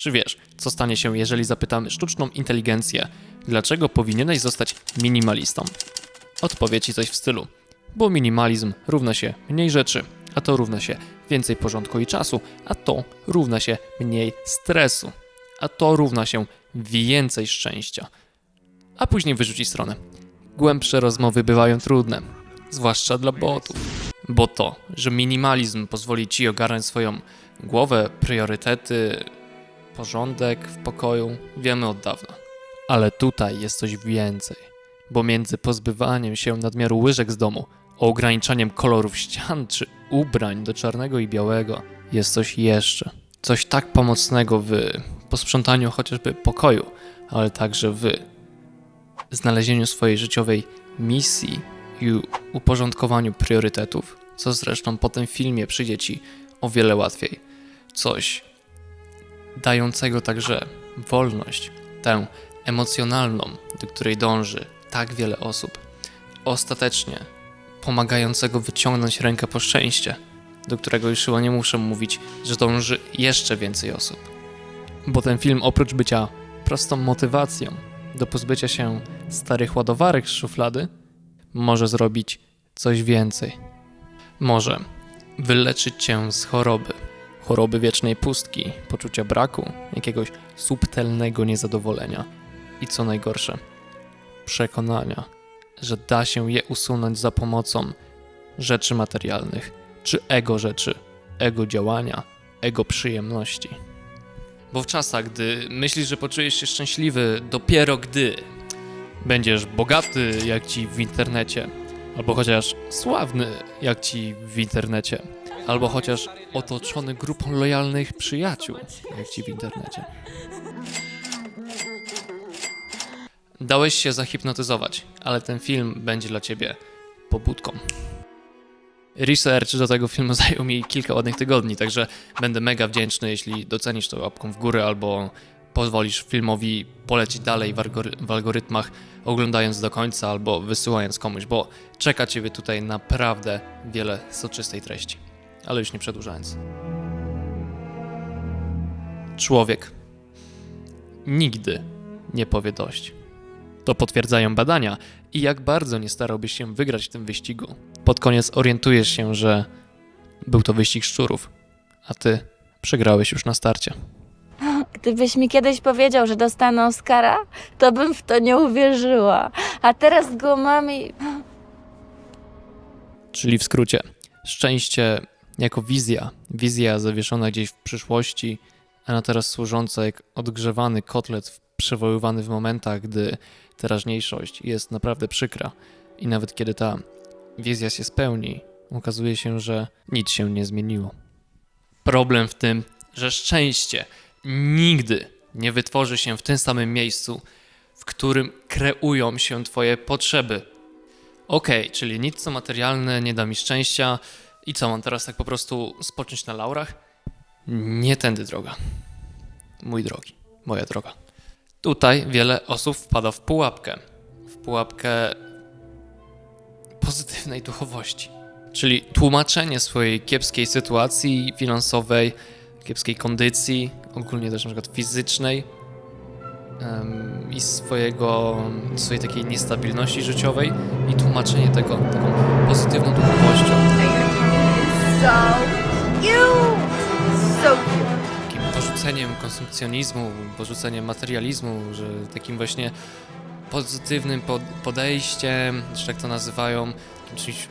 Czy wiesz, co stanie się, jeżeli zapytamy sztuczną inteligencję, dlaczego powinieneś zostać minimalistą? Odpowie ci coś w stylu, bo minimalizm równa się mniej rzeczy, a to równa się więcej porządku i czasu, a to równa się mniej stresu, a to równa się więcej szczęścia. A później wyrzuci stronę. Głębsze rozmowy bywają trudne, zwłaszcza dla botów. Bo to, że minimalizm pozwoli ci ogarnąć swoją głowę, priorytety, porządek w pokoju, wiemy od dawna. Ale tutaj jest coś więcej, bo między pozbywaniem się nadmiaru łyżek z domu, ograniczaniem kolorów ścian czy ubrań do czarnego i białego jest coś jeszcze. Coś tak pomocnego w posprzątaniu chociażby pokoju, ale także w znalezieniu swojej życiowej misji i uporządkowaniu priorytetów, co zresztą po tym filmie przyjdzie ci o wiele łatwiej. Coś dającego także wolność, tę emocjonalną, do której dąży tak wiele osób, ostatecznie pomagającego wyciągnąć rękę po szczęście, do którego już chyba nie muszę mówić, że dąży jeszcze więcej osób. Bo ten film oprócz bycia prostą motywacją do pozbycia się starych ładowarek z szuflady, może zrobić coś więcej. Może wyleczyć cię z choroby, choroby wiecznej pustki, poczucia braku, jakiegoś subtelnego niezadowolenia i co najgorsze, przekonania, że da się je usunąć za pomocą rzeczy materialnych, czy ego rzeczy, ego działania, ego przyjemności. Bo w czasach, gdy myślisz, że poczujesz się szczęśliwy, dopiero gdy będziesz bogaty jak ci w internecie, albo chociaż sławny jak ci w internecie, albo chociaż otoczony grupą lojalnych przyjaciół jak ci w internecie. Dałeś się zahipnotyzować, ale ten film będzie dla ciebie pobudką. Research do tego filmu zajął mi kilka ładnych tygodni, także będę mega wdzięczny, jeśli docenisz to łapką w górę albo pozwolisz filmowi polecieć dalej w, algory- w algorytmach, oglądając do końca albo wysyłając komuś, bo czeka ciebie tutaj naprawdę wiele soczystej treści. Ale już nie przedłużając. Człowiek nigdy nie powie dość. To potwierdzają badania i jak bardzo nie starałbyś się wygrać w tym wyścigu. Pod koniec orientujesz się, że był to wyścig szczurów, a ty przegrałeś już na starcie. Gdybyś mi kiedyś powiedział, że dostanę Oscara, to bym w to nie uwierzyła. A teraz go mam i... Czyli w skrócie, szczęście jako wizja, wizja zawieszona gdzieś w przyszłości, a na teraz służąca jak odgrzewany kotlet przywoływany w momentach, gdy teraźniejszość jest naprawdę przykra i nawet kiedy ta wizja się spełni, okazuje się, że nic się nie zmieniło. Problem w tym, że szczęście nigdy nie wytworzy się w tym samym miejscu, w którym kreują się Twoje potrzeby. Okej, czyli nic co materialne nie da mi szczęścia i co, mam teraz tak po prostu spocząć na laurach? Nie tędy droga. Mój drogi, moja droga. Tutaj wiele osób wpada w pułapkę. W pułapkę pozytywnej duchowości. Czyli tłumaczenie swojej kiepskiej sytuacji finansowej, kiepskiej kondycji, ogólnie też na przykład fizycznej em, i swojego, swojej takiej niestabilności życiowej i tłumaczenie tego taką pozytywną duchowością. So cute! So cute. takim porzuceniem konsumpcjonizmu, porzuceniem materializmu, że takim właśnie pozytywnym pod- podejściem, czy jak to nazywają, czymś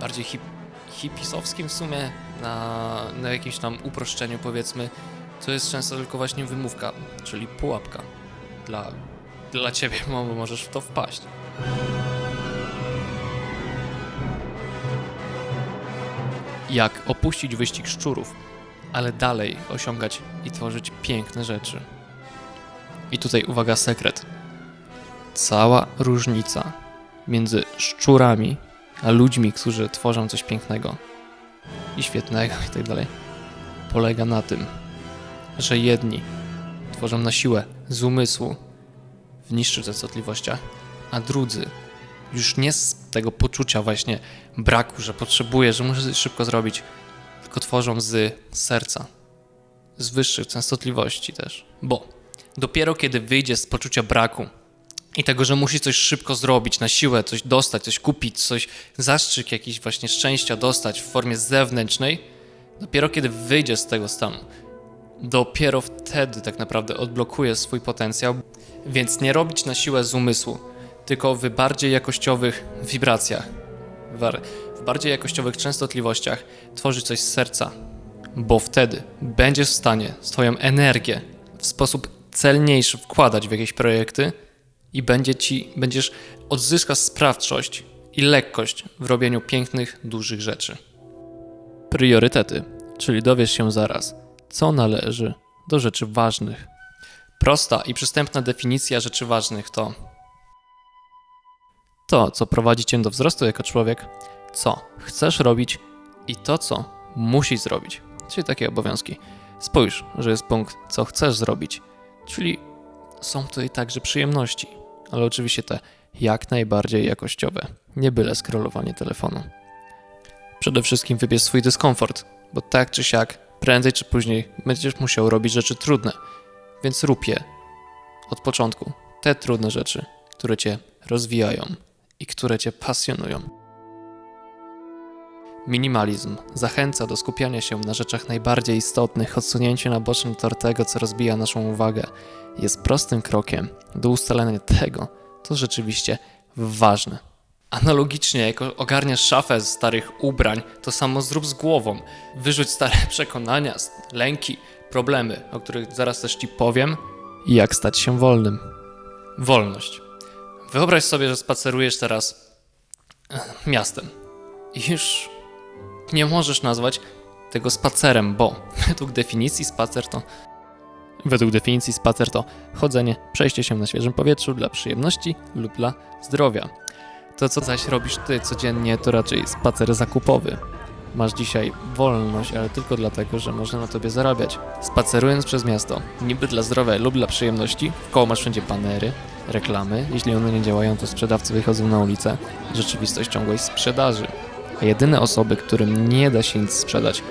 bardziej hip, hipisowskim w sumie, na, na jakimś tam uproszczeniu powiedzmy, to jest często tylko właśnie wymówka, czyli pułapka dla, dla ciebie, bo możesz w to wpaść. Jak opuścić wyścig szczurów, ale dalej osiągać i tworzyć piękne rzeczy. I tutaj uwaga, sekret. Cała różnica między szczurami a ludźmi, którzy tworzą coś pięknego i świetnego i tak dalej, polega na tym, że jedni tworzą na siłę z umysłu w niższych częstotliwościach, a drudzy już nie z tego poczucia właśnie braku, że potrzebuję, że muszę coś szybko zrobić, tylko tworzą z serca, z wyższych częstotliwości też. Bo dopiero kiedy wyjdzie z poczucia braku i tego, że musi coś szybko zrobić, na siłę coś dostać, coś kupić, coś, zastrzyk jakiś właśnie szczęścia dostać w formie zewnętrznej, dopiero kiedy wyjdzie z tego stanu, dopiero wtedy tak naprawdę odblokuje swój potencjał, więc nie robić na siłę z umysłu, tylko w bardziej jakościowych wibracjach, w bardziej jakościowych częstotliwościach tworzyć coś z serca, bo wtedy będziesz w stanie swoją energię w sposób celniejszy wkładać w jakieś projekty i będzie ci, będziesz odzyskasz sprawczość i lekkość w robieniu pięknych, dużych rzeczy. Priorytety, czyli dowiesz się zaraz, co należy do rzeczy ważnych. Prosta i przystępna definicja rzeczy ważnych to to, co prowadzi cię do wzrostu jako człowiek, co chcesz robić i to, co musisz zrobić, czyli takie obowiązki. Spójrz, że jest punkt, co chcesz zrobić, czyli są tutaj także przyjemności, ale oczywiście te jak najbardziej jakościowe, nie byle scrollowanie telefonu. Przede wszystkim wybierz swój dyskomfort, bo tak czy siak, prędzej czy później będziesz musiał robić rzeczy trudne, więc rób je od początku. Te trudne rzeczy, które cię rozwijają i które cię pasjonują. Minimalizm zachęca do skupiania się na rzeczach najbardziej istotnych, odsunięcie na boczny tor tego, co rozbija naszą uwagę. Jest prostym krokiem do ustalenia tego, co rzeczywiście ważne. Analogicznie, jak ogarniasz szafę z starych ubrań, to samo zrób z głową. Wyrzuć stare przekonania, lęki, problemy, o których zaraz też ci powiem, i jak stać się wolnym. Wolność. Wyobraź sobie, że spacerujesz teraz eh, miastem i już nie możesz nazwać tego spacerem, bo według definicji spacer to według definicji spacer to chodzenie, przejście się na świeżym powietrzu dla przyjemności lub dla zdrowia. To co zaś robisz ty codziennie to raczej spacer zakupowy. Masz dzisiaj wolność, ale tylko dlatego, że można na tobie zarabiać. Spacerując przez miasto, niby dla zdrowia lub dla przyjemności, w koło masz wszędzie banery, reklamy. Jeśli one nie działają, to sprzedawcy wychodzą na ulicę. Rzeczywistość ciągłej sprzedaży. A jedyne osoby, którym nie da się nic sprzedać,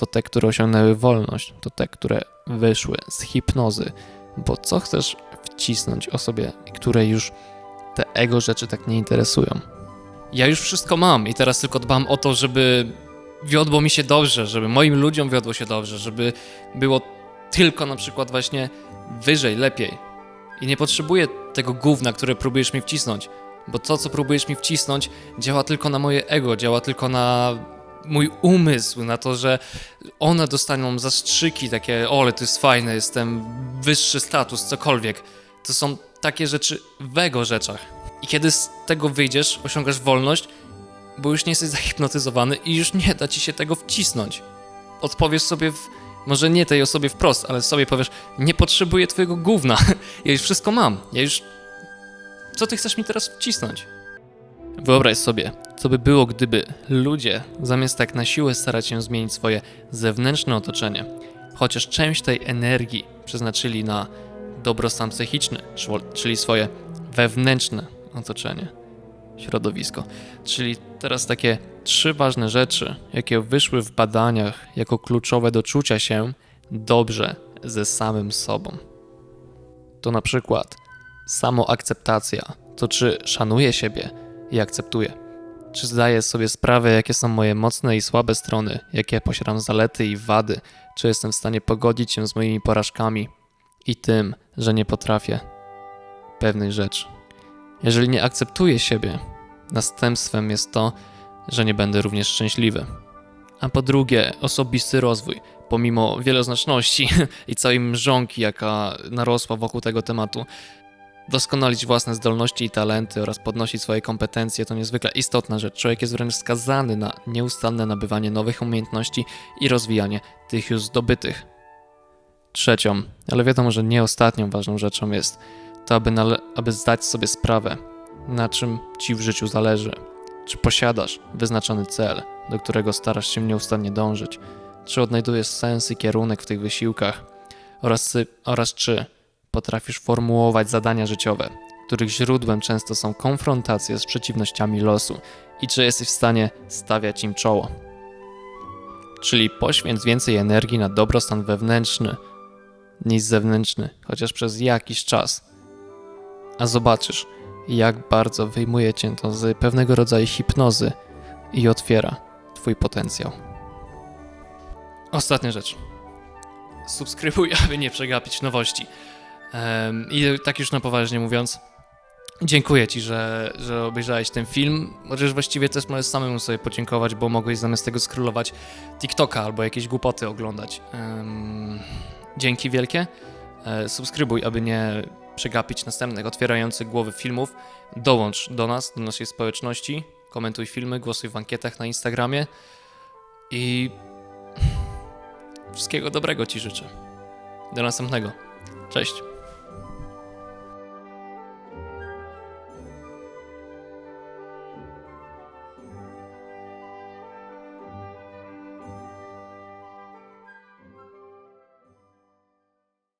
to te, które osiągnęły wolność, to te, które wyszły z hipnozy. Bo co chcesz wcisnąć osobie, której już te ego rzeczy tak nie interesują? Ja już wszystko mam i teraz tylko dbam o to, żeby wiodło mi się dobrze, żeby moim ludziom wiodło się dobrze, żeby było tylko na przykład właśnie wyżej, lepiej. I nie potrzebuję tego gówna, które próbujesz mi wcisnąć, bo to, co próbujesz mi wcisnąć, działa tylko na moje ego, działa tylko na mój umysł, na to, że one dostaną zastrzyki takie, ole, to jest fajne, jestem wyższy status, cokolwiek. To są takie rzeczy w ego rzeczach. I kiedy z tego wyjdziesz, osiągasz wolność, bo już nie jesteś zahipnotyzowany i już nie da ci się tego wcisnąć. Odpowiesz sobie, w, może nie tej osobie wprost, ale sobie powiesz, nie potrzebuję twojego gówna, ja już wszystko mam, ja już... Co ty chcesz mi teraz wcisnąć? Wyobraź sobie, co by było, gdyby ludzie, zamiast tak na siłę starać się zmienić swoje zewnętrzne otoczenie, chociaż część tej energii przeznaczyli na dobrostan psychiczny, czyli swoje wewnętrzne otoczenie, środowisko. Czyli teraz takie trzy ważne rzeczy, jakie wyszły w badaniach jako kluczowe do czucia się dobrze ze samym sobą. To na przykład samoakceptacja, to czy szanuję siebie i akceptuję. Czy zdaję sobie sprawę, jakie są moje mocne i słabe strony, jakie posiadam zalety i wady, czy jestem w stanie pogodzić się z moimi porażkami i tym, że nie potrafię pewnej rzeczy. Jeżeli nie akceptuję siebie, następstwem jest to, że nie będę również szczęśliwy. A po drugie, osobisty rozwój. Pomimo wieloznaczności i całej mrzonki, jaka narosła wokół tego tematu, doskonalić własne zdolności i talenty oraz podnosić swoje kompetencje to niezwykle istotna rzecz. Człowiek jest wręcz skazany na nieustanne nabywanie nowych umiejętności i rozwijanie tych już zdobytych. Trzecią, ale wiadomo, że nie ostatnią ważną rzeczą jest to, aby, aby zdać sobie sprawę, na czym ci w życiu zależy. Czy posiadasz wyznaczony cel, do którego starasz się nieustannie dążyć? Czy odnajdujesz sens i kierunek w tych wysiłkach? Oraz, oraz czy potrafisz formułować zadania życiowe, których źródłem często są konfrontacje z przeciwnościami losu i czy jesteś w stanie stawiać im czoło. Czyli poświęć więcej energii na dobrostan wewnętrzny niż zewnętrzny, chociaż przez jakiś czas. A zobaczysz, jak bardzo wyjmuje cię to z pewnego rodzaju hipnozy i otwiera twój potencjał. Ostatnia rzecz. Subskrybuj, aby nie przegapić nowości. I tak już na poważnie mówiąc, dziękuję Ci, że, że obejrzałeś ten film. Chociaż właściwie też możesz samemu sobie podziękować, bo mogłeś zamiast tego scrollować TikToka albo jakieś głupoty oglądać. Dzięki wielkie. E, subskrybuj, aby nie przegapić następnych otwierających głowy filmów. Dołącz do nas, do naszej społeczności. Komentuj filmy, głosuj w ankietach na Instagramie. I wszystkiego dobrego Ci życzę. Do następnego. Cześć.